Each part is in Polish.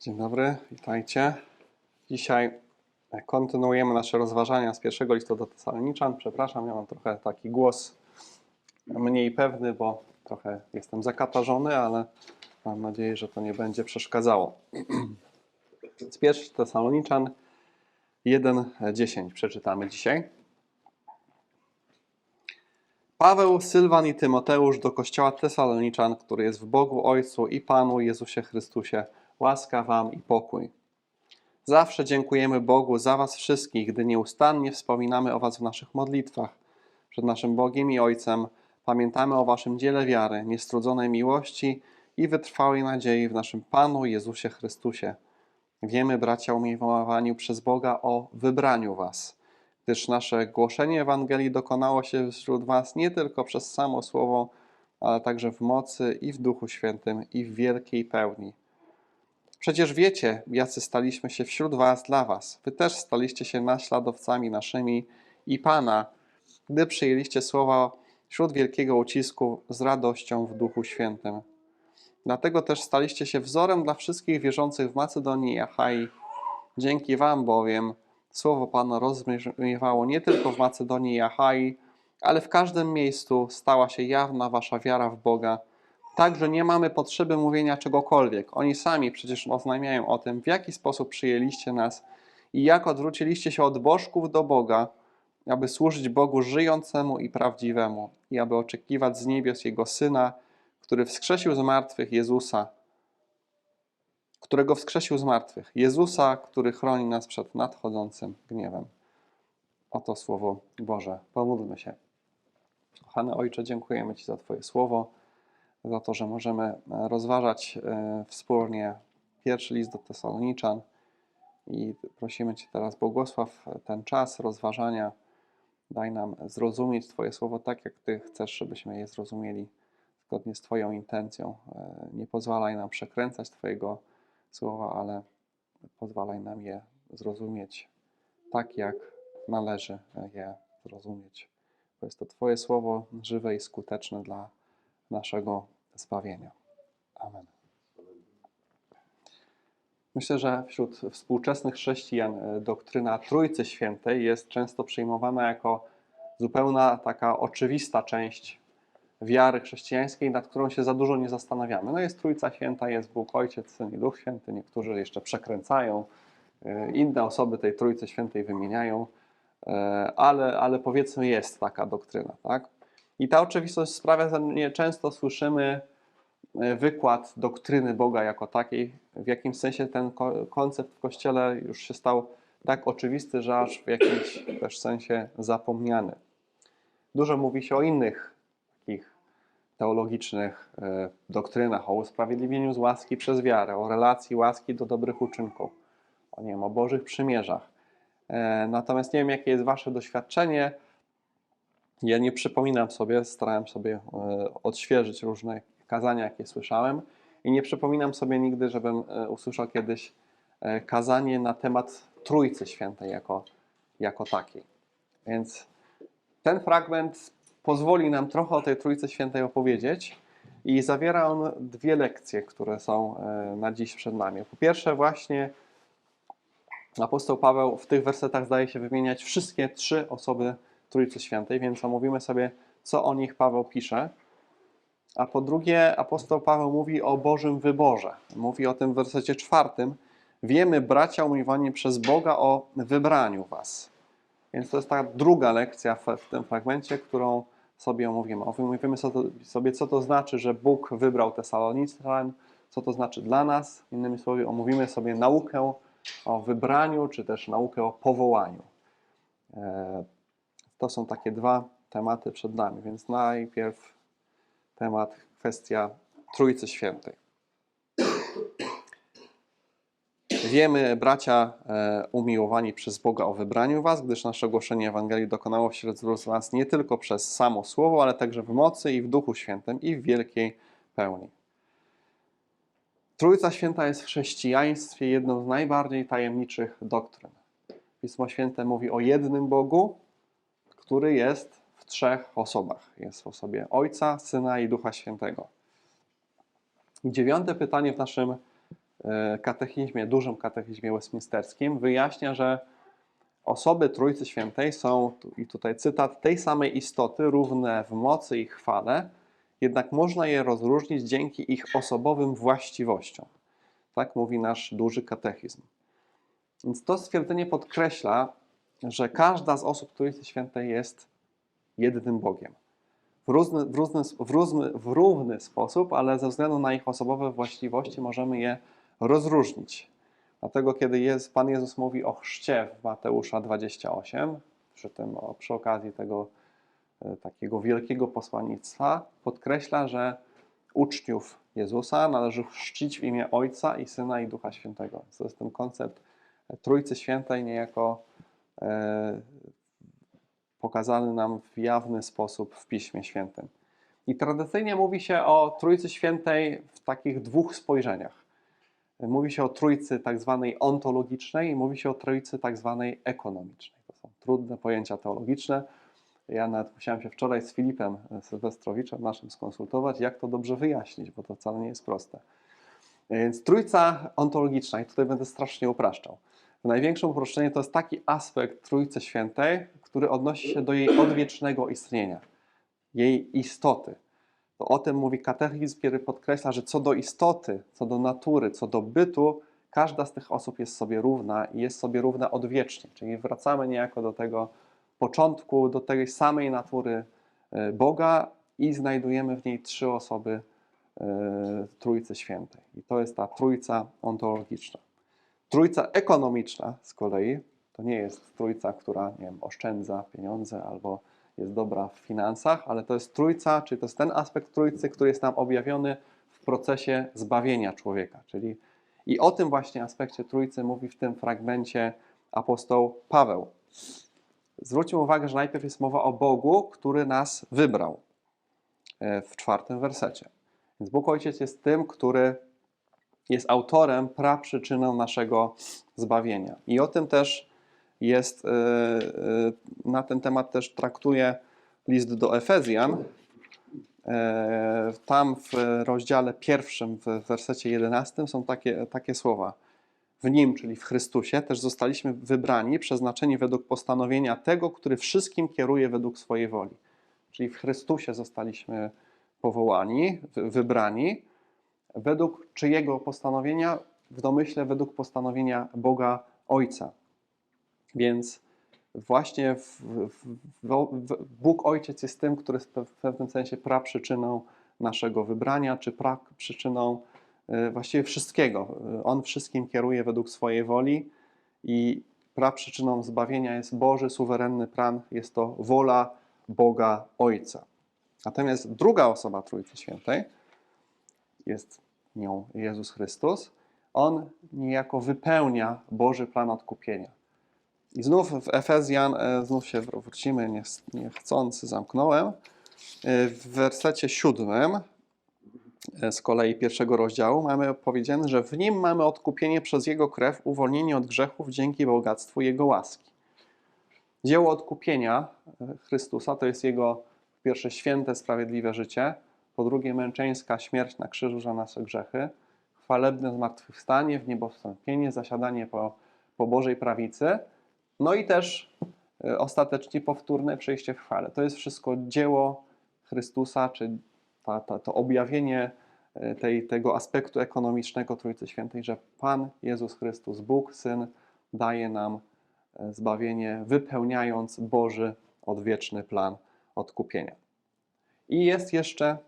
Dzień dobry, witajcie. Dzisiaj kontynuujemy nasze rozważania z pierwszego listu do Tesaloniczan. Przepraszam, ja mam trochę taki głos mniej pewny, bo trochę jestem zakatarzony, ale mam nadzieję, że to nie będzie przeszkadzało. Z pierwszy Tesaloniczan 1:10 przeczytamy dzisiaj. Paweł, Sylwan i Tymoteusz do kościoła Tesaloniczan, który jest w Bogu Ojcu i Panu Jezusie Chrystusie. Łaska wam i pokój. Zawsze dziękujemy Bogu za was wszystkich, gdy nieustannie wspominamy o was w naszych modlitwach. Przed naszym Bogiem i Ojcem pamiętamy o waszym dziele wiary, niestrudzonej miłości i wytrwałej nadziei w naszym Panu Jezusie Chrystusie. Wiemy, bracia, umiłowani przez Boga o wybraniu was, gdyż nasze głoszenie Ewangelii dokonało się wśród was nie tylko przez samo słowo, ale także w mocy i w Duchu Świętym i w wielkiej pełni. Przecież wiecie, jacy staliśmy się wśród was dla was. Wy też staliście się naśladowcami naszymi i Pana, gdy przyjęliście słowa wśród wielkiego ucisku z radością w Duchu Świętym. Dlatego też staliście się wzorem dla wszystkich wierzących w Macedonii i Achai. Dzięki wam bowiem słowo Pana rozbrzmiewało nie tylko w Macedonii i Achai, ale w każdym miejscu stała się jawna wasza wiara w Boga, tak, że nie mamy potrzeby mówienia czegokolwiek. Oni sami przecież oznajmiają o tym, w jaki sposób przyjęliście nas i jak odwróciliście się od bożków do Boga, aby służyć Bogu żyjącemu i prawdziwemu i aby oczekiwać z niebios Jego Syna, który wskrzesił z martwych Jezusa, którego wskrzesił z martwych, Jezusa, który chroni nas przed nadchodzącym gniewem. Oto słowo Boże. Pomódlmy się. Kochany Ojcze, dziękujemy Ci za Twoje słowo za to, że możemy rozważać e, wspólnie pierwszy list do Tesaloniczan i prosimy Cię teraz, błogosław ten czas rozważania. Daj nam zrozumieć Twoje słowo tak, jak Ty chcesz, żebyśmy je zrozumieli zgodnie z Twoją intencją. E, Nie pozwalaj nam przekręcać Twojego słowa, ale pozwalaj nam je zrozumieć tak, jak należy je zrozumieć. Bo jest to Twoje słowo żywe i skuteczne dla naszego zbawienia. Amen. Myślę, że wśród współczesnych chrześcijan e, doktryna Trójcy Świętej jest często przyjmowana jako zupełna taka oczywista część wiary chrześcijańskiej, nad którą się za dużo nie zastanawiamy. No jest Trójca Święta, jest Bóg Ojciec, Syn i Duch Święty. Niektórzy jeszcze przekręcają, e, inne osoby tej Trójcy Świętej wymieniają, e, ale, ale powiedzmy jest taka doktryna, tak? I ta oczywistość sprawia, że nie często słyszymy e, wykład doktryny Boga jako takiej, w jakim sensie ten koncept w Kościele już się stał tak oczywisty, że aż w jakimś też sensie zapomniany. Dużo mówi się o innych takich teologicznych e, doktrynach, o usprawiedliwieniu z łaski przez wiarę, o relacji łaski do dobrych uczynków, o, nie wiem, o Bożych przymierzach. E, natomiast nie wiem, jakie jest Wasze doświadczenie, ja nie przypominam sobie, starałem sobie e, odświeżyć różne kazania, jakie słyszałem, i nie przypominam sobie nigdy, żebym e, usłyszał kiedyś e, kazanie na temat Trójcy Świętej jako, jako takiej. Więc ten fragment pozwoli nam trochę o tej Trójcy Świętej opowiedzieć i zawiera on dwie lekcje, które są na dziś przed nami. Po pierwsze, właśnie apostoł Paweł w tych wersetach zdaje się wymieniać wszystkie trzy osoby Trójcy Świętej, więc omówimy sobie, co o nich Paweł pisze. A po drugie, apostoł Paweł mówi o Bożym wyborze. Mówi o tym w wersecie czwartym. Wiemy, bracia umiłowani przez Boga, o wybraniu was. Więc to jest ta druga lekcja w, tym fragmencie, którą sobie omówimy. Omówimy sobie, co to znaczy, że Bóg wybrał Tesaloniczan, co to znaczy dla nas. Innymi słowy, omówimy sobie naukę o wybraniu, czy też naukę o powołaniu. To są takie dwa tematy przed nami, więc najpierw temat, kwestia Trójcy Świętej. Wiemy, bracia e, umiłowani przez Boga o wybraniu Was, gdyż nasze ogłoszenie Ewangelii dokonało wśród Was nie tylko przez samo Słowo, ale także w mocy i w Duchu Świętym i w wielkiej pełni. Trójca Święta jest w chrześcijaństwie jedną z najbardziej tajemniczych doktryn. Pismo Święte mówi o jednym Bogu, który jest w trzech osobach. Jest w osobie Ojca, Syna i Ducha Świętego. Dziewiąte pytanie w naszym e, katechizmie, dużym katechizmie westminsterskim wyjaśnia, że osoby Trójcy Świętej są, i tutaj cytat, tej samej istoty, równe w mocy i chwale, jednak można je rozróżnić dzięki ich osobowym właściwościom. Tak mówi nasz duży katechizm. Więc to stwierdzenie podkreśla, że każda z osób Trójcy Świętej jest jednym Bogiem. W, różny, w, różny, w, różny, w równy sposób, ale ze względu na ich osobowe właściwości możemy je rozróżnić. Dlatego, kiedy jest, Pan Jezus mówi o chrzcie w Mateusza 28, przy, tym, przy okazji tego e, takiego wielkiego posłannictwa, podkreśla, że uczniów Jezusa należy chrzcić w imię Ojca i Syna i Ducha Świętego. To jest ten koncept Trójcy Świętej niejako pokazany nam w jawny sposób w Piśmie Świętym. I tradycyjnie mówi się o Trójcy Świętej w takich dwóch spojrzeniach. Mówi się o Trójcy tak zwanej ontologicznej i mówi się o Trójcy tak zwanej ekonomicznej. To są trudne pojęcia teologiczne. Ja nawet musiałem się wczoraj z Filipem Sylwestrowiczem naszym skonsultować, jak to dobrze wyjaśnić, bo to wcale nie jest proste. Więc trójca ontologiczna, i tutaj będę strasznie upraszczał. W największym uproszczeniu to jest taki aspekt Trójcy Świętej, który odnosi się do jej odwiecznego istnienia, jej istoty. To o tym mówi katechizm, kiedy podkreśla, że co do istoty, co do natury, co do bytu, każda z tych osób jest sobie równa i jest sobie równa odwiecznie. Czyli wracamy niejako do tego początku, do tej samej natury e, Boga i znajdujemy w niej trzy osoby e, Trójcy Świętej. I to jest ta trójca ontologiczna. Trójca ekonomiczna z kolei to nie jest trójca, która nie wiem, oszczędza pieniądze albo jest dobra w finansach, ale to jest trójca, czyli to jest ten aspekt trójcy, który jest nam objawiony w procesie zbawienia człowieka. Czyli i o tym właśnie aspekcie trójcy mówi w tym fragmencie apostoł Paweł. Zwróćmy uwagę, że najpierw jest mowa o Bogu, który nas wybrał e, w czwartym wersecie. Więc Bóg Ojciec jest tym, który jest autorem, praprzyczyną naszego zbawienia. I o tym też jest, e, e, na ten temat też traktuje list do Efezjan. E, Tam w rozdziale pierwszym, w wersecie 11 są takie, takie słowa. W Nim, czyli w Chrystusie, też zostaliśmy wybrani, przeznaczeni według postanowienia tego, który wszystkim kieruje według swojej woli. Czyli w Chrystusie zostaliśmy powołani, wy- wybrani, według czyjego postanowienia? W domyśle według postanowienia Boga Ojca. Więc właśnie w, w, w, Bóg Ojciec jest tym, który jest w pewnym sensie praprzyczyną naszego wybrania, czy praprzyczyną y, właściwie wszystkiego. On wszystkim kieruje według swojej woli i praprzyczyną zbawienia jest Boży suwerenny plan, jest to wola Boga Ojca. Natomiast druga osoba Trójcy Świętej jest nią Jezus Chrystus. On niejako wypełnia Boży plan odkupienia. I znów w Efezjan, e, znów się wrócimy, nie- niechcący zamknąłem. E, W wersecie siódmym e, z kolei pierwszego rozdziału mamy powiedziane, że w nim mamy odkupienie przez Jego krew, uwolnienie od grzechów dzięki bogactwu Jego łaski. Dzieło odkupienia Chrystusa to jest Jego pierwsze święte, sprawiedliwe życie, po drugie męczeńska śmierć na krzyżu za nasze grzechy, chwalebne zmartwychwstanie, w niebo wstąpienie, zasiadanie po, po Bożej prawicy, no i też e, ostatecznie powtórne przejście w chwale. To jest wszystko dzieło Chrystusa, czy ta, ta, to objawienie e, tej, tego aspektu ekonomicznego Trójcy Świętej, że Pan Jezus Chrystus, Bóg, Syn, daje nam e, zbawienie, wypełniając Boży odwieczny plan odkupienia. I jest jeszcze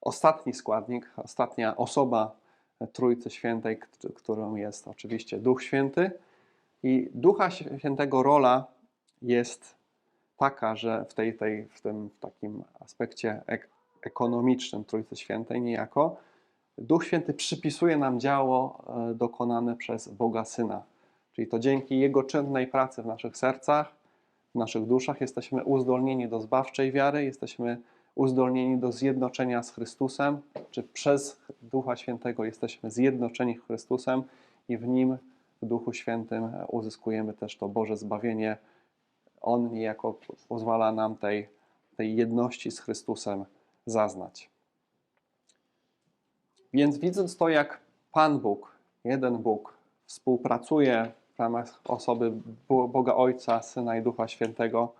ostatni składnik, ostatnia osoba Trójcy Świętej, którą jest oczywiście Duch Święty. I Ducha Świętego rola jest taka, że w, tej, tej, w tym takim aspekcie ek ekonomicznym Trójcy Świętej niejako Duch Święty przypisuje nam dzieło e, dokonane przez Boga Syna. Czyli to dzięki Jego czynnej pracy w naszych sercach, w naszych duszach jesteśmy uzdolnieni do zbawczej wiary, jesteśmy uzdolnieni do zjednoczenia z Chrystusem, czy przez Ducha Świętego jesteśmy zjednoczeni z Chrystusem i w Nim, w Duchu Świętym uzyskujemy też to Boże zbawienie. On niejako pozwala nam tej, tej jedności z Chrystusem zaznać. Więc widząc to, jak Pan Bóg, jeden Bóg, współpracuje w ramach osoby Bo- Boga Ojca, Syna i Ducha Świętego,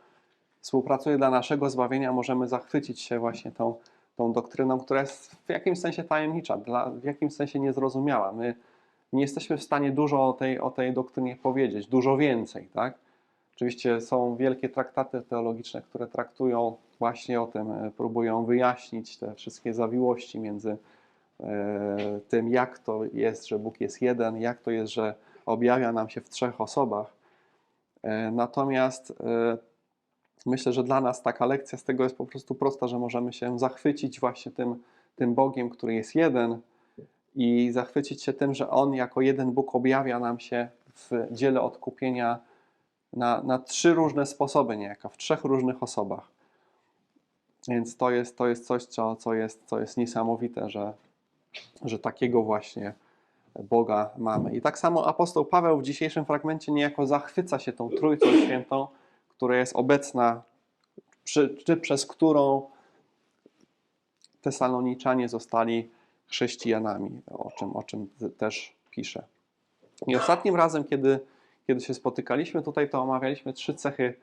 współpracuje dla naszego zbawienia, możemy zachwycić się właśnie tą, tą doktryną, która jest w jakimś sensie tajemnicza, dla, w jakimś sensie niezrozumiała. My nie jesteśmy w stanie dużo o tej, o tej doktrynie powiedzieć, dużo więcej, tak? Oczywiście są wielkie traktaty teologiczne, które traktują właśnie o tym, e, próbują wyjaśnić te wszystkie zawiłości między e, tym, jak to jest, że Bóg jest jeden, jak to jest, że objawia nam się w trzech osobach. E, Natomiast myślę, że dla nas taka lekcja z tego jest po prostu prosta, że możemy się zachwycić właśnie tym, tym Bogiem, który jest jeden i zachwycić się tym, że On jako jeden Bóg objawia nam się w dziele odkupienia na, na trzy różne sposoby, niejako, w trzech różnych osobach. Więc to jest, to jest coś, co, co, jest, co jest niesamowite, że, że takiego właśnie Boga mamy. I tak samo apostoł Paweł w dzisiejszym fragmencie niejako zachwyca się tą Trójcą Świętą, która jest obecna, przy, czy przez którą Tesaloniczanie zostali chrześcijanami, o czym, o czym też pisze. I ostatnim razem, kiedy, kiedy się spotykaliśmy tutaj, to omawialiśmy trzy cechy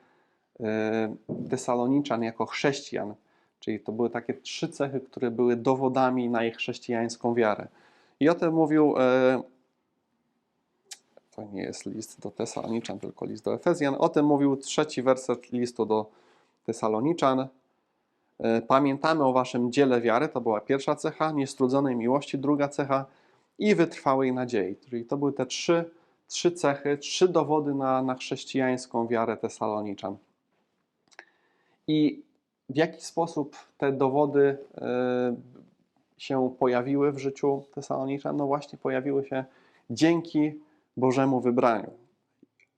e, Tesaloniczan jako chrześcijan. Czyli to były takie trzy cechy, które były dowodami na ich chrześcijańską wiarę. I o tym mówił, e, to nie jest list do Tesaloniczan, tylko list do Efezjan. O tym mówił trzeci werset listu do Tesaloniczan. E, Pamiętamy o waszym dziele wiary, to była pierwsza cecha, niestrudzonej miłości, druga cecha i wytrwałej nadziei. Czyli to były te trzy, trzy cechy, trzy dowody na, na chrześcijańską wiarę Tesaloniczan. I w jaki sposób te dowody e, się pojawiły w życiu Tesaloniczan? No właśnie pojawiły się dzięki Bożemu wybraniu,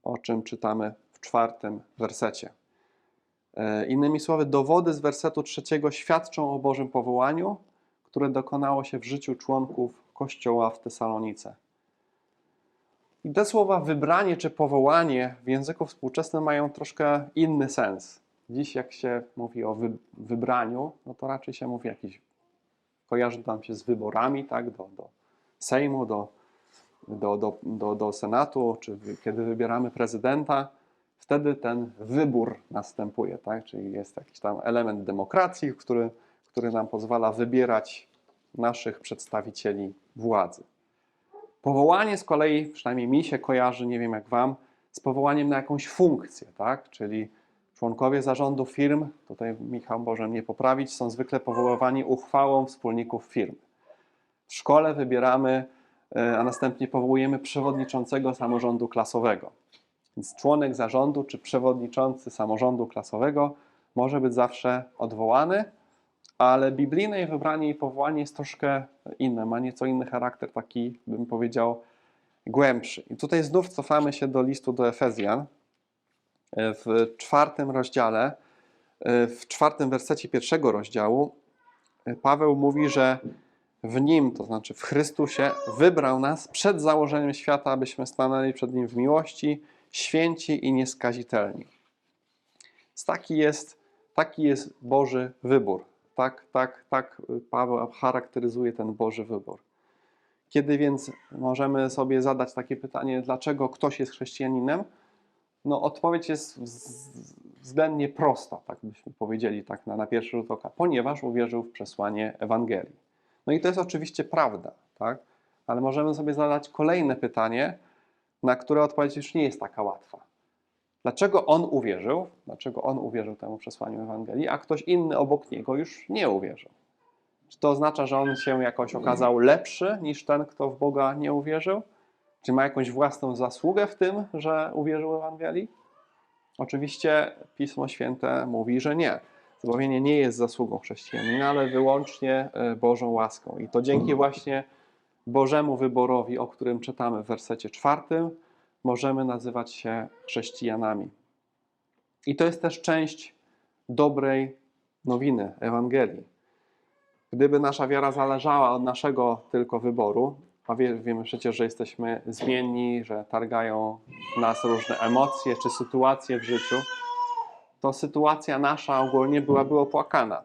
o czym czytamy w czwartym wersecie. E, Innymi słowy, dowody z wersetu trzeciego świadczą o Bożym powołaniu, które dokonało się w życiu członków Kościoła w Tesalonice. I te słowa wybranie czy powołanie w języku współczesnym mają troszkę inny sens. Dziś, jak się mówi o wy, wybraniu, no to raczej się mówi jakiś, kojarzy nam się z wyborami, tak, do, do Sejmu, do, do, do, do, do Senatu, czy kiedy wybieramy prezydenta, wtedy ten wybór następuje, tak? Czyli jest jakiś tam element demokracji, który, który nam pozwala wybierać naszych przedstawicieli władzy. Powołanie z kolei, przynajmniej mi się kojarzy, nie wiem jak wam, z powołaniem na jakąś funkcję, tak? Czyli członkowie zarządu firm, tutaj Michał może mnie poprawić, są zwykle powoływani uchwałą wspólników firmy. W szkole wybieramy, a następnie powołujemy przewodniczącego samorządu klasowego. Więc członek zarządu czy przewodniczący samorządu klasowego może być zawsze odwołany, ale biblijne wybranie i powołanie jest troszkę inne, ma nieco inny charakter, taki bym powiedział głębszy. I tutaj znów cofamy się do listu do Efezjan E, w czwartym rozdziale, e, w czwartym wersecie pierwszego rozdziału. e, Paweł mówi, że w nim, to znaczy w Chrystusie, wybrał nas przed założeniem świata, abyśmy stanęli przed nim w miłości, święci i nieskazitelni. Taki jest, taki jest Boży wybór. Tak, tak, tak Paweł charakteryzuje ten Boży wybór. Kiedy więc możemy sobie zadać takie pytanie, dlaczego ktoś jest chrześcijaninem? No, odpowiedź jest wz- względnie prosta, tak byśmy powiedzieli tak na, na pierwszy rzut oka, ponieważ uwierzył w przesłanie Ewangelii. No i to jest oczywiście prawda, tak? Ale możemy sobie zadać kolejne pytanie, na które odpowiedź już nie jest taka łatwa. Dlaczego on uwierzył? Dlaczego on uwierzył temu przesłaniu Ewangelii, a ktoś inny obok niego już nie uwierzył? Czy to oznacza, że on się jakoś okazał lepszy niż ten, kto w Boga nie uwierzył? Czy ma jakąś własną zasługę w tym, że uwierzył Ewangelii? Oczywiście Pismo Święte mówi, że nie. Zbawienie nie jest zasługą chrześcijanina, ale wyłącznie e, Bożą łaską. I to dzięki właśnie Bożemu wyborowi, o którym czytamy w wersecie czwartym, możemy nazywać się chrześcijanami. I to jest też część dobrej nowiny Ewangelii. Gdyby nasza wiara zależała od naszego tylko wyboru, a wie, wiemy przecież, że jesteśmy zmienni, że targają nas różne emocje czy sytuacje w życiu, to sytuacja nasza ogólnie byłaby opłakana.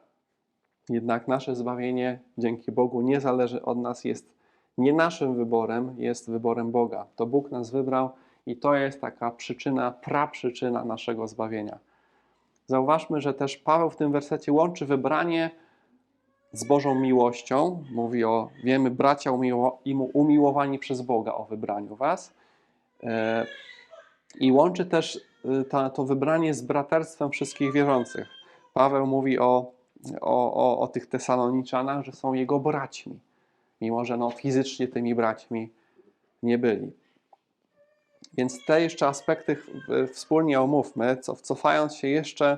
Jednak nasze zbawienie dzięki Bogu nie zależy od nas, jest nie naszym wyborem, jest wyborem Boga. To Bóg nas wybrał i to jest taka przyczyna, praprzyczyna naszego zbawienia. Zauważmy, że też Paweł w tym wersecie łączy wybranie z Bożą miłością. Mówi o, wiemy, bracia umiłowani przez Boga o wybraniu was. E, I łączy też ta, to wybranie z braterstwem wszystkich wierzących. Paweł mówi o, o, o, o tych Tesaloniczanach, że są jego braćmi, mimo że no, fizycznie tymi braćmi nie byli. Więc te jeszcze aspekty wspólnie omówmy, co, cofając się jeszcze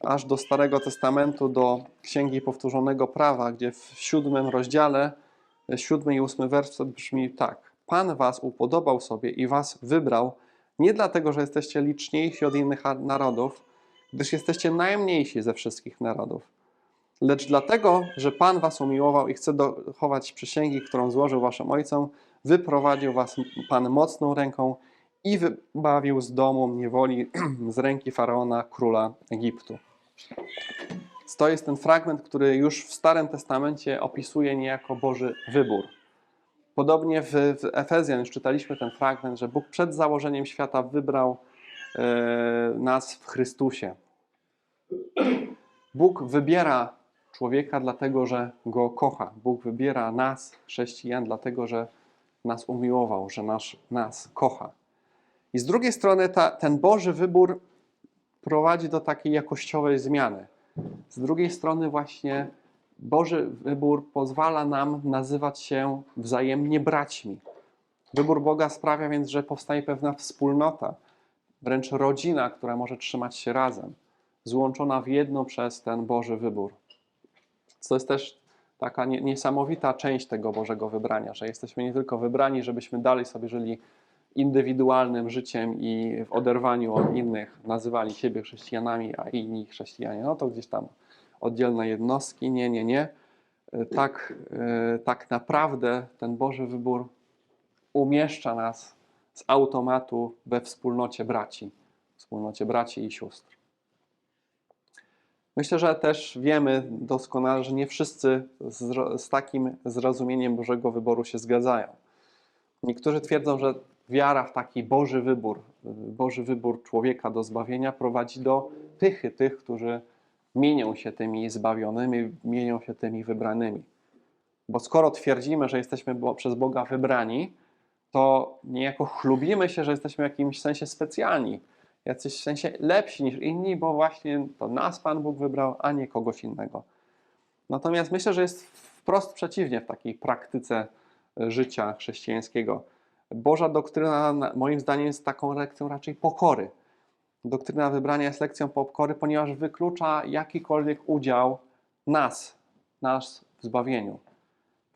aż do Starego Testamentu, do Księgi Powtórzonego Prawa, gdzie w siódmym rozdziale, siódmy i ósmy werset brzmi tak. Pan was upodobał sobie i was wybrał nie dlatego, że jesteście liczniejsi od innych narodów, gdyż jesteście najmniejsi ze wszystkich narodów, lecz dlatego, że Pan was umiłował i chce dochować przysięgi, którą złożył waszym ojcom, wyprowadził was Pan mocną ręką i wybawił z domu niewoli z ręki faraona, króla Egiptu. To jest ten fragment, który już w Starym Testamencie opisuje niejako Boży wybór. Podobnie w, w Efezjan już czytaliśmy ten fragment, że Bóg przed założeniem świata wybrał e, nas w Chrystusie. Bóg wybiera człowieka dlatego, że go kocha. Bóg wybiera nas, chrześcijan, dlatego, że nas umiłował, że nas, nas kocha. I z drugiej strony ta, ten Boży wybór prowadzi do takiej jakościowej zmiany. Z drugiej strony właśnie Boży wybór pozwala nam nazywać się wzajemnie braćmi. Wybór Boga sprawia więc, że powstaje pewna wspólnota, wręcz rodzina, która może trzymać się razem, złączona w jedno przez ten Boży wybór. To jest też taka nie- niesamowita część tego Bożego wybrania, że jesteśmy nie tylko wybrani, żebyśmy dalej sobie żyli indywidualnym życiem i w oderwaniu od innych nazywali siebie chrześcijanami, a inni chrześcijanie, no to gdzieś tam oddzielne jednostki. Nie, nie, nie. E, Tak, e, tak naprawdę ten Boży wybór umieszcza nas z automatu we wspólnocie braci, wspólnocie braci i sióstr. Myślę, że też wiemy doskonale, że nie wszyscy z, z takim zrozumieniem Bożego wyboru się zgadzają. Niektórzy twierdzą, że wiara w taki Boży wybór, Boży wybór człowieka do zbawienia prowadzi do pychy tych, którzy mienią się tymi zbawionymi, mienią się tymi wybranymi. Bo skoro twierdzimy, że jesteśmy przez Boga wybrani, to niejako chlubimy się, że jesteśmy w jakimś sensie specjalni, jacyś w sensie lepsi niż inni, bo właśnie to nas Pan Bóg wybrał, a nie kogoś innego. Natomiast myślę, że jest wprost przeciwnie w takiej praktyce e, życia chrześcijańskiego. Boża doktryna, na- moim zdaniem, jest taką lekcją raczej pokory. Doktryna wybrania jest lekcją pokory, ponieważ wyklucza jakikolwiek udział nas, nas w zbawieniu.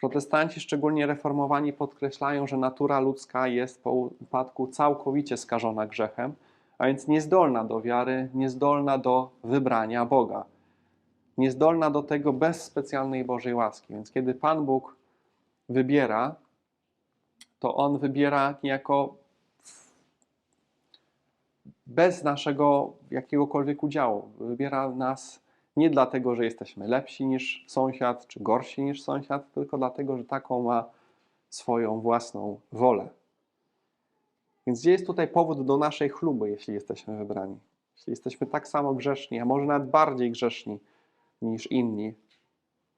Protestanci, szczególnie reformowani, podkreślają, że natura ludzka jest po upadku całkowicie skażona grzechem, a więc niezdolna do wiary, niezdolna do wybrania Boga. Niezdolna do tego bez specjalnej Bożej łaski. Więc kiedy Pan Bóg wybiera, to On wybiera niejako bez naszego jakiegokolwiek udziału. Wybiera nas nie dlatego, że jesteśmy lepsi niż sąsiad, czy gorsi niż sąsiad, tylko dlatego, że taką ma swoją własną wolę. Więc gdzie jest tutaj powód do naszej chluby, jeśli jesteśmy wybrani? Jeśli jesteśmy tak samo grzeszni, a może nawet bardziej grzeszni niż inni,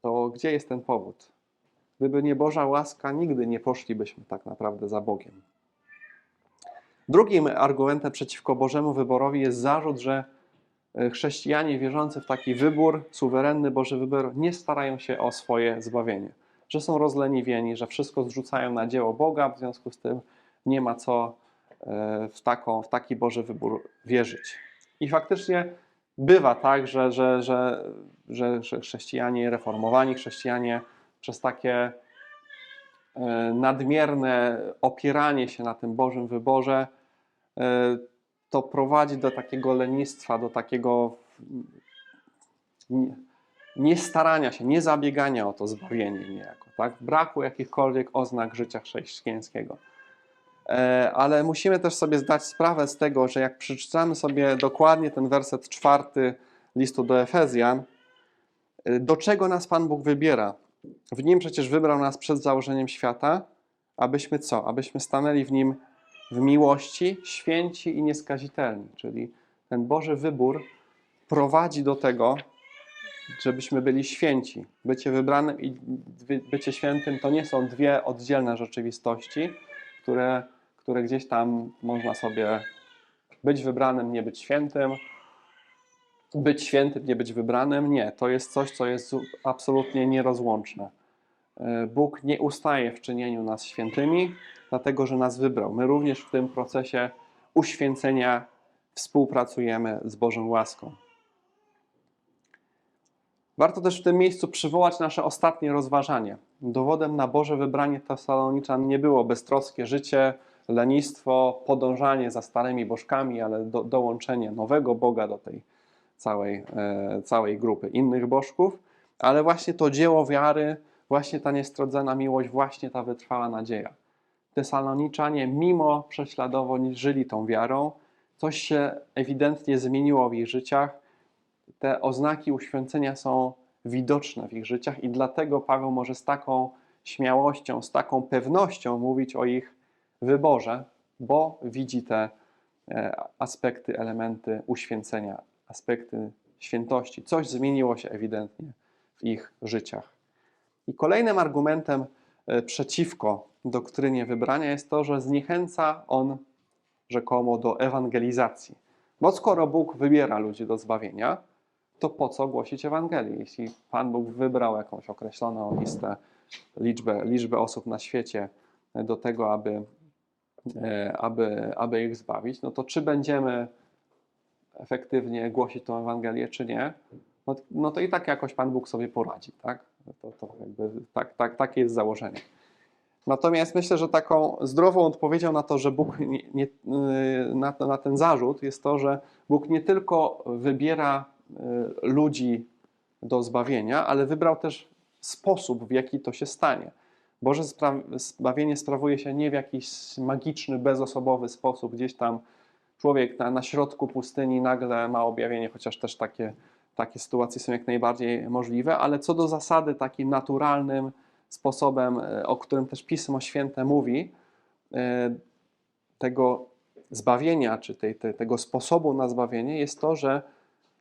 to gdzie jest ten powód? Gdyby nie Boża łaska, nigdy nie poszlibyśmy tak naprawdę za Bogiem. Drugim argumentem przeciwko Bożemu wyborowi jest zarzut, że e, chrześcijanie wierzący w taki wybór, suwerenny Boży wybór, nie starają się o swoje zbawienie. Że są rozleniwieni, że wszystko zrzucają na dzieło Boga, w związku z tym nie ma co e, w, taką, w taki Boży wybór wierzyć. I faktycznie bywa tak, że, że, że, że, chrześcijanie, reformowani chrześcijanie przez takie nadmierne opieranie się na tym Bożym wyborze, e, to prowadzi do takiego lenistwa, do takiego nie- niestarania się, niezabiegania o to zbawienie niejako, tak? braku jakichkolwiek oznak życia chrześcijańskiego. E, Ale musimy też sobie zdać sprawę z tego, że jak przeczytamy sobie dokładnie ten werset czwarty listu do Efezjan, Do czego nas Pan Bóg wybiera? W Nim przecież wybrał nas przed założeniem świata, abyśmy co? Abyśmy stanęli w Nim w miłości, święci i nieskazitelni. Czyli ten Boży wybór prowadzi do tego, żebyśmy byli święci. Bycie wybranym i bycie świętym to nie są dwie oddzielne rzeczywistości, które, które gdzieś tam można sobie być wybranym, nie być świętym, być świętym, nie być wybranym. Nie, to jest coś, co jest absolutnie nierozłączne. E, Bóg nie ustaje w czynieniu nas świętymi, dlatego że nas wybrał. My również w tym procesie uświęcenia współpracujemy z Bożą łaską. Warto też w tym miejscu przywołać nasze ostatnie rozważanie. Dowodem na Boże wybranie Tesaloniczan nie było beztroskie życie, lenistwo, podążanie za starymi bożkami, ale do, dołączenie nowego Boga do tej całej, e, całej grupy innych bożków, ale właśnie to dzieło wiary, właśnie ta niestrodzona miłość, właśnie ta wytrwała nadzieja. Tesaloniczanie, mimo prześladowań, żyli tą wiarą. Coś się ewidentnie zmieniło w ich życiach. Te oznaki uświęcenia są widoczne w ich życiach, i dlatego Paweł może z taką śmiałością, z taką pewnością mówić o ich wyborze, bo widzi te e, aspekty, elementy uświęcenia, aspekty świętości. Coś zmieniło się ewidentnie w ich życiach. I kolejnym argumentem e, przeciwko doktrynie wybrania jest to, że zniechęca on rzekomo do ewangelizacji. Bo skoro Bóg wybiera ludzi do zbawienia, to po co głosić Ewangelię? Jeśli Pan Bóg wybrał jakąś określoną listę, liczbę, liczbę osób na świecie do tego, aby, e, aby, aby ich zbawić, no to czy będziemy efektywnie głosić tą Ewangelię, czy nie, no, no to i tak jakoś Pan Bóg sobie poradzi, tak? To, to jakby tak, tak, takie jest założenie. Natomiast myślę, że taką zdrową odpowiedzią na to, że Bóg nie, nie, na, na ten zarzut jest to, że Bóg nie tylko wybiera y, ludzi do zbawienia, ale wybrał też sposób, w jaki to się stanie. Boże zbawienie sprawuje się nie w jakiś magiczny, bezosobowy sposób, gdzieś tam człowiek na, na środku pustyni nagle ma objawienie, chociaż też takie, takie sytuacje są jak najbardziej możliwe, ale co do zasady takim naturalnym sposobem, e, o którym też Pismo Święte mówi, e, tego zbawienia, czy tej, tej, tego sposobu na zbawienie jest to, że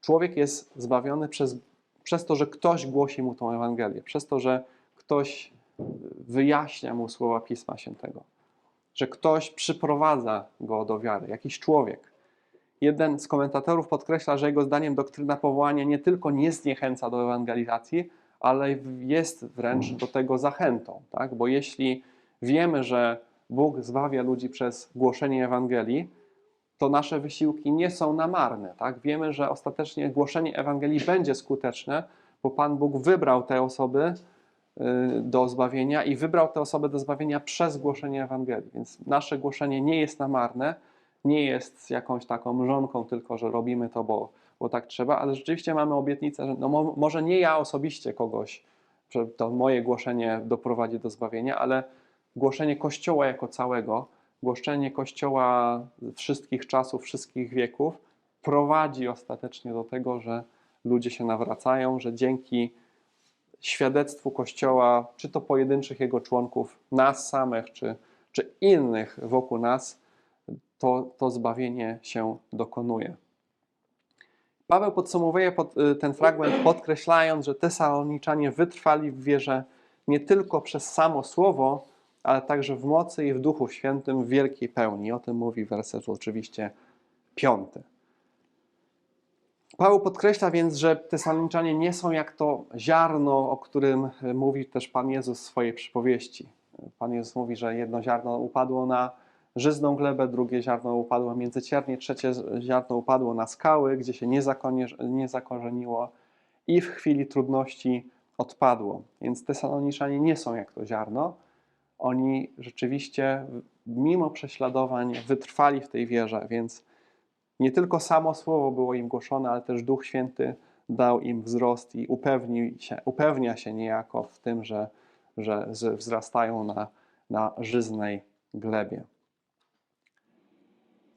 człowiek jest zbawiony przez, przez to, że ktoś głosi mu tą Ewangelię, przez to, że ktoś wyjaśnia mu słowa Pisma Świętego, że ktoś przyprowadza go do wiary, jakiś człowiek. Jeden z komentatorów podkreśla, że jego zdaniem doktryna powołania nie tylko nie zniechęca do ewangelizacji, ale jest wręcz do tego zachętą, tak? bo jeśli wiemy, że Bóg zbawia ludzi przez głoszenie Ewangelii, to nasze wysiłki nie są namarne. Tak? Wiemy, że ostatecznie głoszenie Ewangelii będzie skuteczne, bo Pan Bóg wybrał te osoby do zbawienia i wybrał te osoby do zbawienia przez głoszenie Ewangelii. Więc nasze głoszenie nie jest namarne, nie jest jakąś taką mrzonką, tylko że robimy to, bo, bo tak trzeba, ale rzeczywiście mamy obietnicę, że no mo, może nie ja osobiście kogoś, że to moje głoszenie doprowadzi do zbawienia, ale głoszenie Kościoła jako całego, głoszenie Kościoła wszystkich czasów, wszystkich wieków prowadzi ostatecznie do tego, że ludzie się nawracają, że dzięki świadectwu Kościoła, czy to pojedynczych jego członków, nas samych, czy, czy innych wokół nas, to, to zbawienie się dokonuje. Paweł podsumowuje pod, y, ten fragment podkreślając, że Tesaloniczanie wytrwali w wierze nie tylko przez samo słowo, ale także w mocy i w Duchu Świętym w wielkiej pełni. O tym mówi werset oczywiście piąty. Paweł podkreśla więc, że Tesaloniczanie nie są jak to ziarno, o którym mówi też Pan Jezus w swojej przypowieści. Pan Jezus mówi, że jedno ziarno upadło na żyzną glebę, drugie ziarno upadło między ciernie, trzecie ziarno upadło na skały, gdzie się nie, nie zakorzeniło i w chwili trudności odpadło. Więc Tesaloniczanie nie są jak to ziarno. Oni rzeczywiście, mimo prześladowań, wytrwali w tej wierze, więc nie tylko samo słowo było im głoszone, ale też Duch Święty dał im wzrost i się, upewnia się niejako w tym, że, że wzrastają na, na żyznej glebie.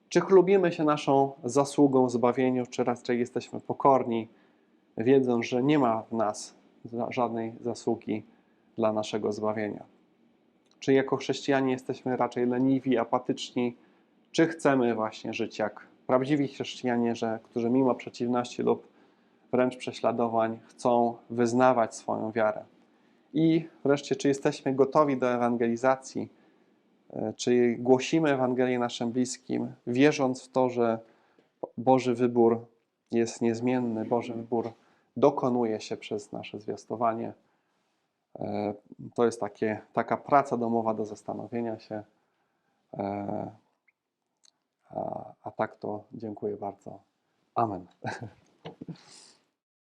Czy chlubimy się naszą zasługą zbawieniu, czy raczej jesteśmy pokorni wiedząc, że nie ma w nas żadnej zasługi dla naszego zbawienia. Czy jako chrześcijanie jesteśmy raczej leniwi, apatyczni, czy chcemy właśnie żyć jak prawdziwi chrześcijanie, że, którzy mimo przeciwności lub wręcz prześladowań chcą wyznawać swoją wiarę? I wreszcie, czy jesteśmy gotowi do ewangelizacji? E, Czy głosimy Ewangelię naszym bliskim, wierząc w to, że Boży wybór jest niezmienny, Boży wybór dokonuje się przez nasze zwiastowanie? E, To jest takie, taka praca domowa do zastanowienia się. A, a tak to dziękuję bardzo. Amen.